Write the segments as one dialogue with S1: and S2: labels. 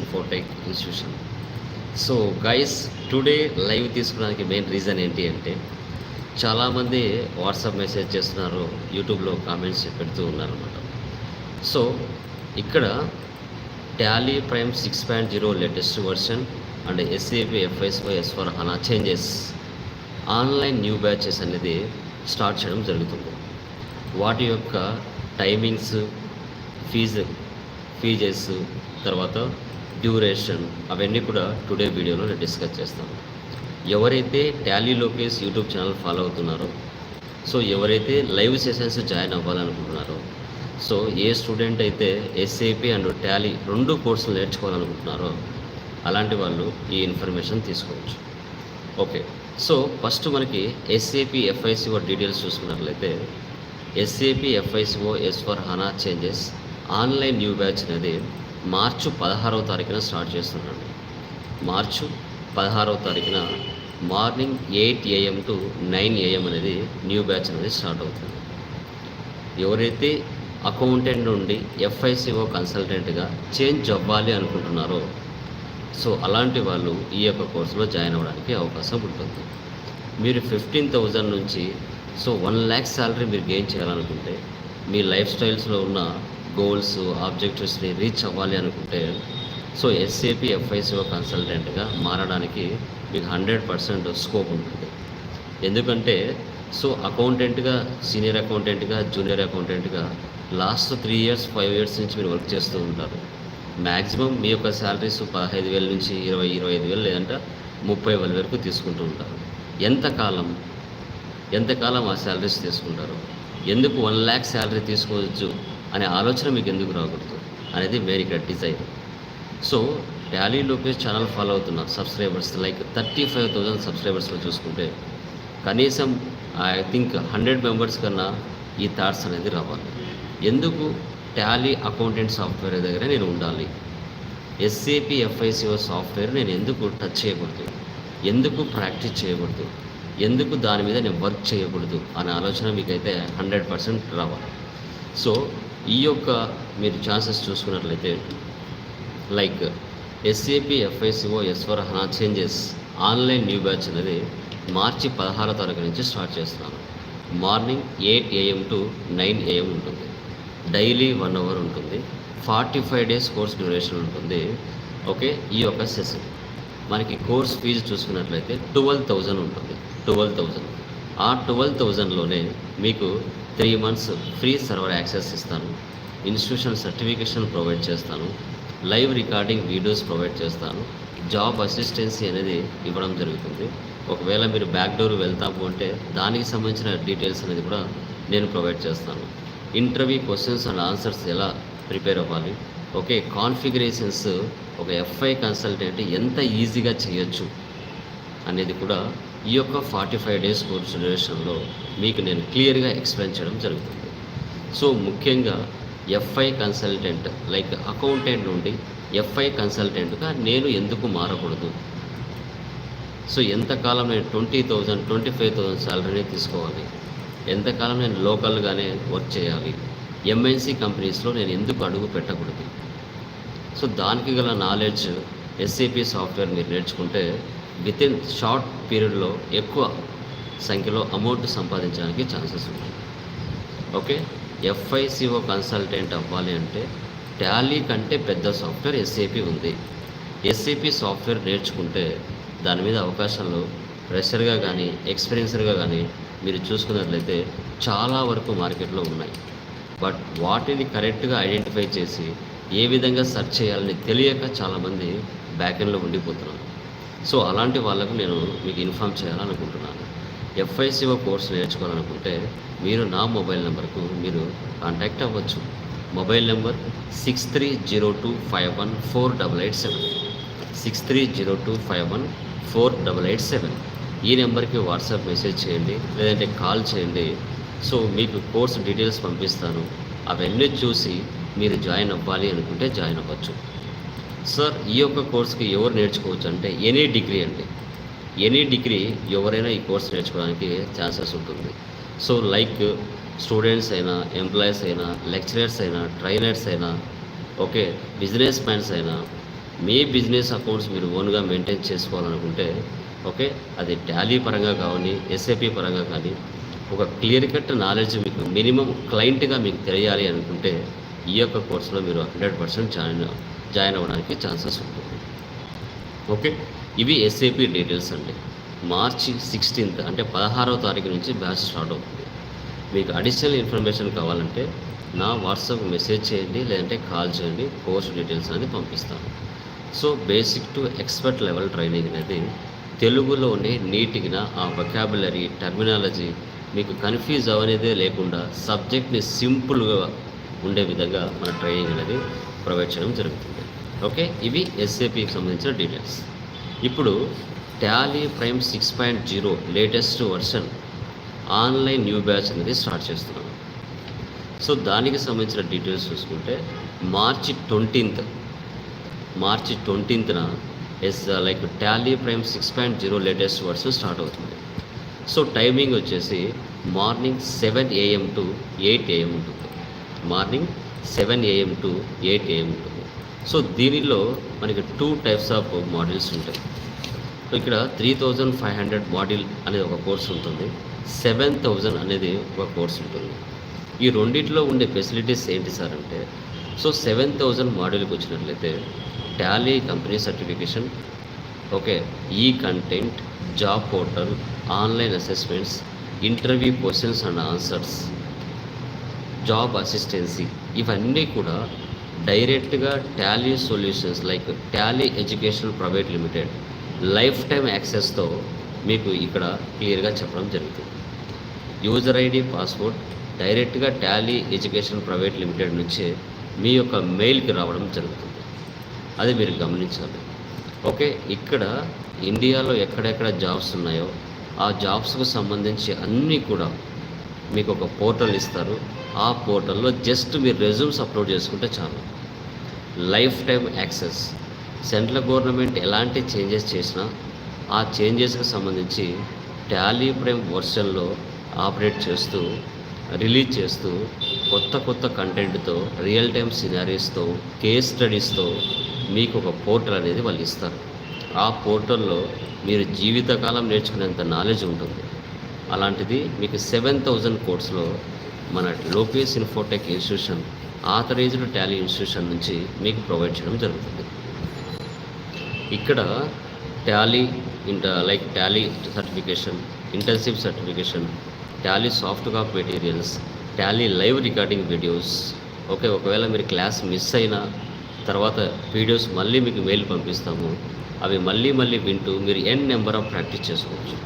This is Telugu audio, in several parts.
S1: Infotech institution so guys today live తీసుకోవడానికి మెయిన్ రీజన్ ఏంటి అంటే చాలామంది వాట్సాప్ మెసేజ్ చేస్తున్నారు యూట్యూబ్లో కామెంట్స్ పెడుతూ ఉన్నారన్నమాట. సో ఇక్కడ Tally prime six point zero latest version and SAP FICO S for HANA changes online new batches అనేది స్టార్ట్ చేయడం జరుగుతుంది. వాటి యొక్క టైమింగ్స్ ఫీజు ఫీజెస్ తర్వాత డ్యూరేషన్ అవన్నీ కూడా టుడే వీడియోలో నేను డిస్కస్ చేస్తాను. ఎవరైతే Tally Lokesh YouTube channel follow అవుతున్నారో సో ఎవరైతే లైవ్ సెషన్స్ జాయిన్ అవ్వాలనుకుంటున్నారో సో ఏ స్టూడెంట్ అయితే ఎస్ఏపి అండ్ టాలీ రెండు కోర్సులు నేర్చుకోవాలనుకుంటున్నారో అలాంటి వాళ్ళు ఈ ఇన్ఫర్మేషన్ తీసుకోవచ్చు. ఓకే సో ఫస్ట్ మనకి ఎస్ఏపి ఎఫ్ఐసిఓ డీటెయిల్స్ చూసుకున్నట్లయితే SAP FICO S for HANA changes online new batch అనేది మార్చు పదహారవ తారీఖున స్టార్ట్ చేస్తున్నాండి మార్చు పదహారవ తారీఖున morning eight AM to nine AM అనేది న్యూ బ్యాచ్ అనేది స్టార్ట్ అవుతుంది. ఎవరైతే అకౌంటెంట్ నుండి ఎఫ్ఐసిఓ కన్సల్టెంట్గా చేంజ్ అవ్వాలి అనుకుంటున్నారో సో అలాంటి వాళ్ళు ఈ యొక్క కోర్సులో జాయిన్ అవ్వడానికి అవకాశం ఉంటుంది. మీరు ఫిఫ్టీన్ థౌజండ్ నుంచి సో వన్ ల్యాక్ శాలరీ మీరు గెయిన్ చేయాలనుకుంటే మీ లైఫ్ స్టైల్స్లో ఉన్న గోల్స్ ఆబ్జెక్టివ్స్ని రీచ్ అవ్వాలి అనుకుంటే సో ఎస్ఏపి ఎఫ్ఐసిఓ కన్సల్టెంట్గా మారడానికి మీకు హండ్రెడ్ పర్సెంట్ స్కోప్ ఉంటుంది. ఎందుకంటే సో అకౌంటెంట్గా సీనియర్ అకౌంటెంట్గా junior అకౌంటెంట్గా last three years five years నుంచి మీరు వర్క్ చేస్తూ ఉంటారు. మ్యాక్సిమం మీ యొక్క శాలరీస్ పదహైదు వేల నుంచి ఇరవై ఇరవై ఐదు వేలు లేదంటే ముప్పై వేల వరకు తీసుకుంటూ ఉంటారు. ఎంతకాలం ఎంతకాలం ఆ శాలరీస్ తీసుకుంటారు? ఎందుకు వన్ ల్యాక్ శాలరీ తీసుకోవచ్చు? అనే ఆలోచన మీకు ఎందుకు రాకూడదు అనేది మెయిన్ ఇక్కడ design so Tally Lokesh channel follow అవుతున్న subscribers like thirty five thousand సబ్స్క్రైబర్స్లో చూసుకుంటే కనీసం ఐ థింక్ హండ్రెడ్ మెంబర్స్ కన్నా ఈ థాట్స్ అనేది రావాలి. ఎందుకు? టాలీ అకౌంటెంట్ సాఫ్ట్వేర్ దగ్గర నేను ఉండాలి. ఎస్ఏపి ఎఫ్ఐసిఓ సాఫ్ట్వేర్ నేను ఎందుకు టచ్ చేయకూడదు? ఎందుకు ప్రాక్టీస్ చేయకూడదు? ఎందుకు దాని మీద నేను వర్క్ చేయకూడదు? అనే ఆలోచన మీకైతే హండ్రెడ్ పర్సెంట్ రావాలి. సో ఈ యొక్క మీరు ఛాన్సెస్ చూసుకున్నట్లయితే like SAP FICO S four HANA changes online new batch అనేది మార్చి పదహారో తారీఖు నుంచి స్టార్ట్ చేస్తున్నాను morning eight AM to nine AM ఉంటుంది. డైలీ వన్ అవర్ ఉంటుంది. Forty five days course duration ఉంటుంది. ఓకే ఈ యొక్క సెషన్ మనకి కోర్స్ ఫీజు చూసుకున్నట్లయితే ట్వెల్వ్ థౌజండ్ ఉంటుంది. ట్వెల్వ్ థౌజండ్ ఆ ట్వెల్వ్ థౌజండ్లోనే మీకు three months free server access ఇస్తాను. ఇన్స్టిట్యూషన్ సర్టిఫికేషన్ ప్రొవైడ్ చేస్తాను. లైవ్ రికార్డింగ్ వీడియోస్ ప్రొవైడ్ చేస్తాను. జాబ్ అసిస్టెన్సీ అనేది ఇవ్వడం జరుగుతుంది. ఒకవేళ మీరు బ్యాక్ డోర్ వెళ్తాము అంటే దానికి సంబంధించిన డీటెయిల్స్ అనేది కూడా నేను ప్రొవైడ్ చేస్తాను. ఇంటర్వ్యూ క్వశ్చన్స్ అండ్ ఆన్సర్స్ ఎలా ప్రిపేర్ అవ్వాలి? ఓకే కాన్ఫిగరేషన్స్ ఒక ఎఫ్ఐ కన్సల్టెంట్ ఎంత ఈజీగా చేయొచ్చు అనేది కూడా ఈ యొక్క ఫార్టీ ఫైవ్ డేస్ కోర్స్ డ్యూరేషన్లో మీకు నేను క్లియర్గా ఎక్స్ప్లెయిన్ చేయడం జరుగుతుంది. సో ముఖ్యంగా ఎఫ్ఐ కన్సల్టెంట్ లైక్ అకౌంటెంట్ నుండి ఎఫ్ఐ కన్సల్టెంట్గా నేను ఎందుకు మారకూడదు? సో ఎంతకాలం నేను twenty thousand twenty five thousand శాలరీనే తీసుకోవాలి ఎంతకాలం నేను లోకల్గానే వర్క్ చేయాలి? ఎంఎన్సి కంపెనీస్లో నేను ఎందుకు అడుగు పెట్టకూడదు? సో దానికి గల నాలెడ్జ్ ఎస్ఏపి సాఫ్ట్వేర్ మీరు నేర్చుకుంటే విత్ ఇన్ షార్ట్ పీరియడ్లో ఎక్కువ సంఖ్యలో అమౌంట్ సంపాదించడానికి ఛాన్సెస్ ఉన్నాయి. ఓకే ఎఫ్ఐసిఓ కన్సల్టెంట్ అవ్వాలి అంటే టాలీ కంటే పెద్ద సాఫ్ట్వేర్ ఎస్ఏపి ఉంది. ఎస్ఏపి సాఫ్ట్వేర్ నేర్చుకుంటే దాని మీద అవకాశాలు ఫ్రెషర్గా కానీ ఎక్స్పీరియన్సర్గా కానీ మీరు చూసుకున్నట్లయితే చాలా వరకు మార్కెట్లో ఉన్నాయి. బట్ వాటిని కరెక్ట్గా ఐడెంటిఫై చేసి ఏ విధంగా సెర్చ్ చేయాలని తెలియక చాలామంది బ్యాకెండ్లో ఉండిపోతున్నారు. సో అలాంటి వాళ్ళకు నేను మీకు ఇన్ఫామ్ చేయాలనుకుంటున్నాను. ఎఫ్ఐసిఓ కోర్స్ నేర్చుకోవాలనుకుంటే మీరు నా మొబైల్ నెంబర్కు మీరు కాంటాక్ట్ అవ్వచ్చు. Mobile number six three zero two five one four double eight seven six three zero two five one four double eight seven ఈ నెంబర్కి వాట్సాప్ మెసేజ్ చేయండి లేదంటే కాల్ చేయండి. సో మీకు కోర్స్ డీటెయిల్స్ పంపిస్తాను. అవన్నీ చూసి మీరు జాయిన్ అవ్వాలి అనుకుంటే జాయిన్ అవ్వచ్చు. సార్ ఈ యొక్క కోర్స్కి ఎవరు నేర్చుకోవచ్చు అంటే ఎనీ డిగ్రీ అండి. ఎనీ డిగ్రీ ఎవరైనా ఈ కోర్స్ నేర్చుకోవడానికి ఛాన్సెస్ ఉంటుంది. సో లైక్ స్టూడెంట్స్ అయినా ఎంప్లాయీస్ అయినా లెక్చరర్స్ అయినా ట్రైనర్స్ అయినా ఓకే బిజినెస్ మ్యాన్స్ అయినా మీ బిజినెస్ అకౌంట్స్ మీరు ఓన్గా మెయింటైన్ చేసుకోవాలనుకుంటే ఓకే అది టాలీ పరంగా కానీ ఎస్ఏపి పరంగా కానీ ఒక క్లియర్ కట్ నాలెడ్జ్ మీకు మినిమం క్లయింట్గా మీకు తెలియాలి అనుకుంటే ఈ యొక్క కోర్సులో మీరు హండ్రెడ్ పర్సెంట్ జాయిన్ జాయిన్ అవ్వడానికి ఛాన్సెస్ ఉంటుంది. ఓకే? ఇవి ఎస్ఏపి డీటెయిల్స్ అండి. మార్చి సిక్స్టీన్త్ అంటే పదహారవ తారీఖు నుంచి బ్యాచ్ స్టార్ట్ అవుతుంది. మీకు అడిషనల్ ఇన్ఫర్మేషన్ కావాలంటే నా వాట్సాప్ మెసేజ్ చేయండి లేదంటే కాల్ చేయండి కోర్స్ డీటెయిల్స్ అనేది పంపిస్తాను. So basic to expert level training అనేది తెలుగులోనే నీట్గా ఆ వొకాబులరీ టర్మినాలజీ మీకు కన్ఫ్యూజ్ అవనేదే లేకుండా సబ్జెక్ట్ని సింపుల్గా ఉండే విధంగా మన ట్రైనింగ్ అనేది ప్రొవైడ్ చేయడం జరుగుతుంది. ఓకే? ఇవి ఎస్ఏపికి సంబంధించిన డీటెయిల్స్ ఇప్పుడు Tally prime six point zero latest version online new batch అనేది స్టార్ట్ చేస్తున్నాం. సో దానికి సంబంధించిన డీటెయిల్స్ చూసుకుంటే March twentieth March ట్వంటీన్త్న yes like Tally prime six point zero latest version start అవుతుంది. సో టైమింగ్ వచ్చేసి morning seven AM to eight AM ఉంటుంది. Morning seven AM to eight AM ఉంటుంది. సో దీనిలో మనకి టూ టైప్స్ ఆఫ్ మోడల్స్ ఉంటాయి. సో ఇక్కడ three thousand five hundred module అనేది ఒక కోర్స్ ఉంటుంది. సెవెన్ థౌజండ్ అనేది ఒక కోర్స్ ఉంటుంది. ఈ రెండిట్లో ఉండే ఫెసిలిటీస్ ఏంటి సార్ అంటే సో సెవెన్ థౌజండ్ మాడ్యూల్కి వచ్చినట్లయితే టాలీ కంపెనీ సర్టిఫికేషన్ ఓకే ఈ content job portal online assessments interview questions and answers job assistance ఇవన్నీ కూడా డైరెక్ట్గా Tally Solutions like Tally Education Private Limited life time యాక్సెస్తో మీకు ఇక్కడ క్లియర్గా చెప్పడం జరుగుతుంది. యూజర్ ఐడి పాస్వర్డ్ డైరెక్ట్గా టాలీ ఎడ్యుకేషన్ ప్రైవేట్ లిమిటెడ్ నుంచే మీ యొక్క మెయిల్కి రావడం జరుగుతుంది. అది మీరు గమనించాలి. ఓకే ఇక్కడ ఇండియాలో ఎక్కడెక్కడ జాబ్స్ ఉన్నాయో ఆ జాబ్స్కు సంబంధించి అన్నీ కూడా మీకు ఒక పోర్టల్ ఇస్తారు. ఆ పోర్టల్లో జస్ట్ మీరు రెజ్యూమ్స్ అప్లోడ్ చేసుకుంటే చాలు. Life time access. Central government ఎలాంటి చేంజెస్ చేసినా ఆ చేంజెస్కి సంబంధించి టాలీ ప్రైమ్ వర్షన్లో ఆపరేట్ చేస్తూ రిలీజ్ చేస్తూ కొత్త కొత్త కంటెంట్తో రియల్ టైం సినారీస్తో కేస్ స్టడీస్తో మీకు ఒక పోర్టల్ అనేది వాళ్ళు ఇస్తారు. ఆ పోర్టల్లో మీరు జీవితకాలం నేర్చుకునేంత నాలెడ్జ్ ఉంటుంది. అలాంటిది మీకు సెవెన్ థౌజండ్ కోర్స్లో మన Lokesh Infotech institution authorized Tally institution నుంచి మీకు ప్రొవైడ్ చేయడం జరుగుతుంది. ఇక్కడ టాలీ ఇంట like Tally certification internship certification Tally soft copy materials Tally live recording videos. Okay ఒకవేళ మీరు క్లాస్ మిస్ అయినా తర్వాత వీడియోస్ మళ్ళీ మీకు మెయిల్ పంపిస్తాము. అవి మళ్ళీ మళ్ళీ వింటూ మీరు ఎన్ నెంబర్ ఆఫ్ ప్రాక్టీస్ చేసుకోవచ్చు.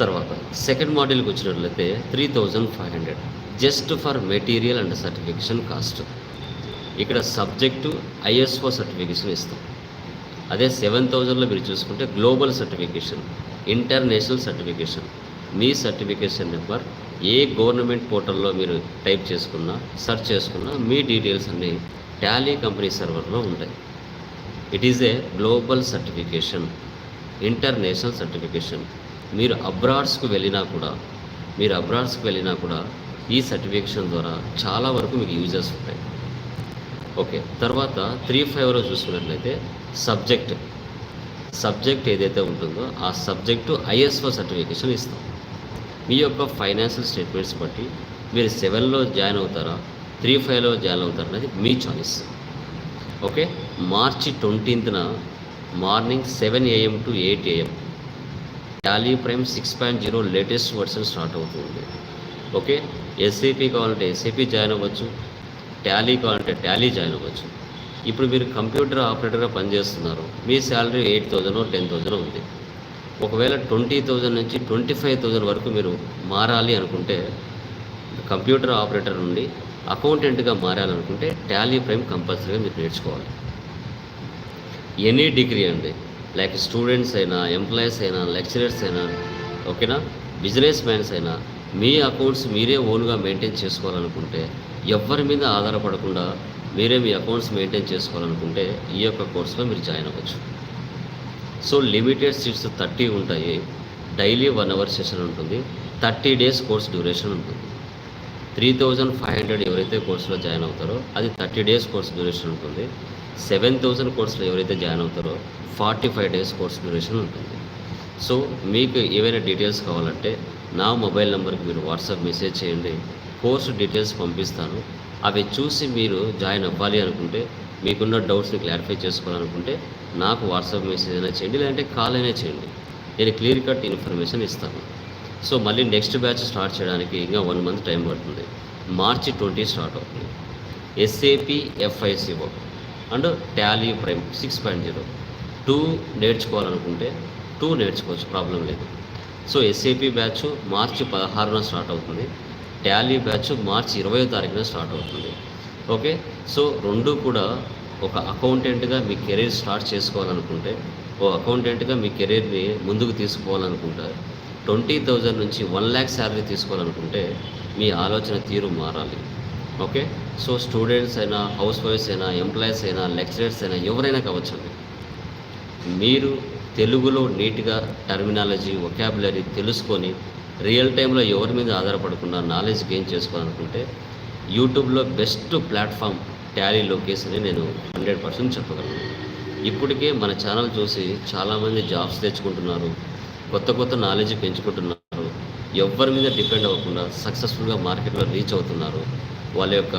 S1: తర్వాత సెకండ్ మోడల్కి వచ్చినట్లయితే three thousand five hundred just for material and certification cost ఇక్కడ సబ్జెక్టు ఐఎస్ఓ సర్టిఫికేషన్ ఇస్తాం. అదే సెవెన్ థౌజండ్లో మీరు చూసుకుంటే గ్లోబల్ సర్టిఫికేషన్ ఇంటర్నేషనల్ సర్టిఫికేషన్ మీ సర్టిఫికేషన్ నెంబర్ ఏ గవర్నమెంట్ పోర్టల్లో మీరు టైప్ చేసుకున్నా సెర్చ్ చేసుకున్నా మీ డీటెయిల్స్ అన్నీ టాలీ కంపెనీ సర్వర్లో ఉంటాయి. It is a global certification international certification మీరు అబ్రాడ్స్కు వెళ్ళినా కూడా మీరు అబ్రాడ్స్కి వెళ్ళినా కూడా ఈ సర్టిఫికేషన్ ద్వారా చాలా వరకు మీకు యూజెస్ ఉంటాయి. ఓకే తర్వాత త్రీ ఫైవ్లో చూసుకున్నట్లయితే సబ్జెక్ట్. సబ్జెక్ట్ ఏదైతే ఉంటుందో ఆ సబ్జెక్టు ఐఎస్ఓ సర్టిఫికేషన్ ఇస్తాం. మీ యొక్క ఫైనాన్షియల్ స్టేట్మెంట్స్ బట్టి మీరు సెవెన్లో జాయిన్ అవుతారా త్రీ ఫైవ్లో జాయిన్ అవుతారా అనేది మీ choice. Okay March ట్వంటీన్త్న morning seven AM to eight AM Tally prime six point zero latest version start అవుతుంది. ఓకే ఎస్ఏపీ కావాలంటే ఎస్ఏపీ జాయిన్ అవ్వచ్చు. టాలీ కావాలంటే టాలీ జాయిన్ అవ్వచ్చు. ఇప్పుడు మీరు కంప్యూటర్ ఆపరేటర్గా పనిచేస్తున్నారు. మీ salary eight thousand ten thousand ఉంది. ఒకవేళ ట్వంటీ థౌజండ్ నుంచి ట్వంటీ ఫైవ్ థౌజండ్ వరకు మీరు మారాలి అనుకుంటే కంప్యూటర్ ఆపరేటర్ నుండి అకౌంటెంట్గా మారాలనుకుంటే టాలీ ప్రైమ్ కంపల్సరీగా మీరు నేర్చుకోవాలి. ఎనీ డిగ్రీ అండి. లైక్ స్టూడెంట్స్ అయినా ఎంప్లాయీస్ అయినా లెక్చరర్స్ అయినా ఓకేనా? బిజినెస్ మ్యాన్స్ అయినా మీ అకౌంట్స్ మీరే ఓన్గా మెయింటైన్ చేసుకోవాలనుకుంటే ఎవరి మీద ఆధారపడకుండా మీరే మీ అకౌంట్స్ మెయింటైన్ చేసుకోవాలనుకుంటే ఈ యొక్క కోర్సులో మీరు జాయిన్ అవ్వచ్చు. సో లిమిటెడ్ సీట్స్ థర్టీ ఉంటాయి. డైలీ వన్ అవర్ సెషన్ ఉంటుంది. థర్టీ డేస్ కోర్స్ డ్యూరేషన్ ఉంటుంది. త్రీ థౌజండ్ ఫైవ్ హండ్రెడ్ ఎవరైతే కోర్సులో జాయిన్ అవుతారో అది థర్టీ డేస్ కోర్స్ డ్యూరేషన్ ఉంటుంది. సెవెన్ థౌజండ్ కోర్సులో ఎవరైతే జాయిన్ అవుతారో forty five days course duration ఉంటుంది. సో మీకు ఏవైనా డీటెయిల్స్ కావాలంటే నా మొబైల్ నెంబర్కి మీరు వాట్సాప్ మెసేజ్ చేయండి. కోర్సు డీటెయిల్స్ పంపిస్తాను. అవి చూసి మీరు జాయిన్ అవ్వాలి అనుకుంటే మీకున్న డౌట్స్ని క్లారిఫై చేసుకోవాలనుకుంటే నాకు వాట్సాప్ మెసేజ్ అయినా చేయండి లేదంటే కాల్ అయినా చేయండి. నేను క్లియర్ కట్ ఇన్ఫర్మేషన్ ఇస్తాను. సో మళ్ళీ నెక్స్ట్ బ్యాచ్ స్టార్ట్ చేయడానికి ఇంకా వన్ మంత్ టైం పడుతుంది. మార్చి ట్వంటీ స్టార్ట్ అవుతుంది. SAP FICO and Tally prime six point zero. Two నేర్చుకోవాలనుకుంటే two నేర్చుకోవచ్చు ప్రాబ్లం లేదు. సో ఎస్ఏపి బ్యాచ్ మార్చి పదహారున స్టార్ట్ అవుతుంది. టాలీ బ్యాచ్ మార్చి ఇరవయో తారీఖున స్టార్ట్ అవుతుంది. ఓకే? సో రెండు కూడా ఒక అకౌంటెంట్గా మీ కెరీర్ స్టార్ట్ చేసుకోవాలనుకుంటే ఓ అకౌంటెంట్గా మీ కెరీర్ని ముందుకు తీసుకోవాలనుకుంటారు ట్వంటీ థౌజండ్ నుంచి వన్ ల్యాక్ శాలరీ తీసుకోవాలనుకుంటే మీ ఆలోచన తీరు మారాలి. ఓకే? సో స్టూడెంట్స్ అయినా హౌస్ వైఫ్స్ అయినా ఎంప్లాయీస్ అయినా లెక్చరర్స్ అయినా ఎవరైనా కావచ్చండి మీరు తెలుగులో నీట్గా టర్మినాలజీ ఒకాబులరీ తెలుసుకొని రియల్ టైంలో ఎవరి మీద ఆధారపడకుండా నాలెడ్జ్ గెయిన్ చేసుకోవాలనుకుంటే యూట్యూబ్లో బెస్ట్ ప్లాట్ఫామ్ ట్యాలీ లొకేషన్ అని నేను హండ్రెడ్ పర్సెంట్ చెప్పగలను. ఇప్పటికే మన ఛానల్ చూసి చాలామంది జాబ్స్ తెచ్చుకుంటున్నారు కొత్త కొత్త నాలెడ్జ్ పెంచుకుంటున్నారు ఎవరి మీద డిపెండ్ అవ్వకుండా సక్సెస్ఫుల్గా మార్కెట్లో రీచ్ అవుతున్నారు వాళ్ళ యొక్క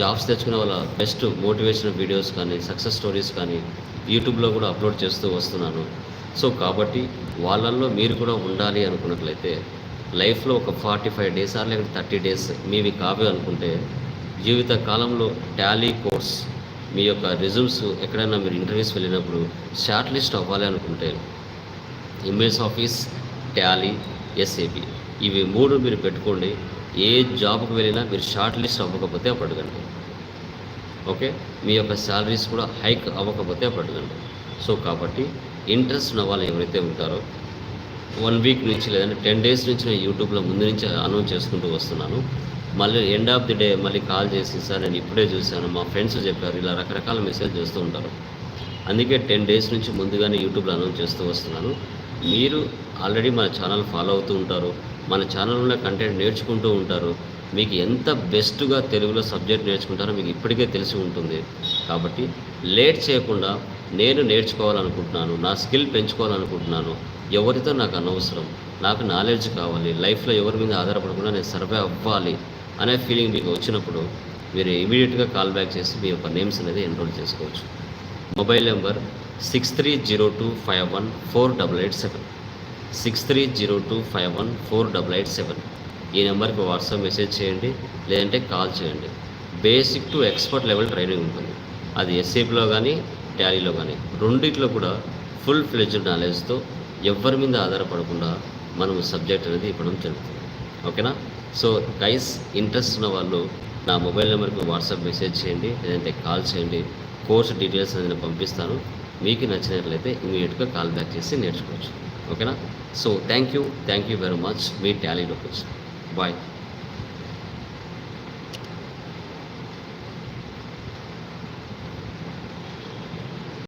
S1: జాబ్స్ తెచ్చుకునే వాళ్ళ బెస్ట్ మోటివేషనల్ వీడియోస్ కానీ సక్సెస్ స్టోరీస్ కానీ యూట్యూబ్లో కూడా అప్లోడ్ చేస్తూ వస్తున్నాను. సో కాబట్టి వాళ్ళల్లో మీరు కూడా ఉండాలి అనుకున్నట్లయితే లైఫ్లో ఒక ఫార్టీ ఫైవ్ డేస్ ఆర్ లేకపోతే థర్టీ డేస్ మీవి కావే అనుకుంటే జీవిత కాలంలో టాలీ కోర్స్ మీ యొక్క రిజల్ట్స్ ఎక్కడైనా మీరు ఇంటర్వ్యూస్ వెళ్ళినప్పుడు షార్ట్ లిస్ట్ అవ్వాలి అనుకుంటే ఎంఎస్ ఆఫీస్ టాలీ ఎస్ఏపి ఇవి మూడు మీరు పెట్టుకోండి. ఏ జాబ్కి వెళ్ళినా మీరు షార్ట్ లిస్ట్ అవ్వకపోతే అప్పుడు అడగండి ఓకే? మీ యొక్క శాలరీస్ కూడా హైక్ అవ్వకపోతే అప్పుడు అడగండి సో కాబట్టి ఇంట్రెస్ట్ ఉన్న వాళ్ళు ఎవరైతే ఉంటారో వన్ వీక్ నుంచి లేదంటే టెన్ డేస్ నుంచి నేను యూట్యూబ్లో ముందు నుంచి అనౌన్స్ చేసుకుంటూ వస్తున్నాను. మళ్ళీ ఎండ్ ఆఫ్ ది డే మళ్ళీ కాల్ చేసి సార్ నేను ఇప్పుడే చూశాను. మా ఫ్రెండ్స్ చెప్పారు ఇలా రకరకాల మెసేజ్ చేస్తూ ఉంటారు. అందుకే టెన్ డేస్ నుంచి ముందుగానే యూట్యూబ్లో అనౌన్స్ చేస్తూ వస్తున్నాను. మీరు ఆల్రెడీ మన ఛానల్ ఫాలో అవుతూ ఉంటారు. మన ఛానల్లో కంటెంట్ నేర్చుకుంటూ ఉంటారు. మీకు ఎంత బెస్ట్గా తెలుగులో సబ్జెక్ట్ నేర్చుకుంటారో మీకు ఇప్పటికే తెలిసి ఉంటుంది. కాబట్టి లేట్ చేయకుండా నేను నేర్చుకోవాలనుకుంటున్నాను నా స్కిల్ పెంచుకోవాలనుకుంటున్నాను ఎవరితో నాకు అనవసరం నాకు నాలెడ్జ్ కావాలి లైఫ్లో ఎవరి మీద ఆధారపడకుండా నేను సర్వే అవ్వాలి అనే ఫీలింగ్ మీకు వచ్చినప్పుడు మీరు ఇమీడియట్గా కాల్ బ్యాక్ చేసి మీ యొక్క నేమ్స్ అనేది ఎన్రోల్ చేసుకోవచ్చు. Mobile number six three zero two five one four double eight seven six three zero two five one four double eight seven ఈ నెంబర్కి వాట్సాప్ మెసేజ్ చేయండి లేదంటే కాల్ చేయండి. Basic to expert level training ఉంటుంది. అది ఎస్ఏపిలో కానీ టాలీలో కానీ రెండిట్లో కూడా ఫుల్ ఫ్లెజ్డ్ నాలెడ్జ్తో ఎవరి మీద ఆధారపడకుండా మనం సబ్జెక్ట్ అనేది ఇవ్వడం జరుగుతుంది. ఓకేనా? సో గైస్ ఇంట్రెస్ట్ ఉన్న వాళ్ళు నా మొబైల్ నెంబర్కి వాట్సాప్ మెసేజ్ చేయండి లేదంటే కాల్ చేయండి. కోర్స్ డీటెయిల్స్ అనేది పంపిస్తాను. మీకు నచ్చినట్లయితే ఇమీడియట్గా కాల్ బ్యాక్ చేసి నేర్చుకోవచ్చు. ఓకేనా so thank you thank you very much me Tally location bye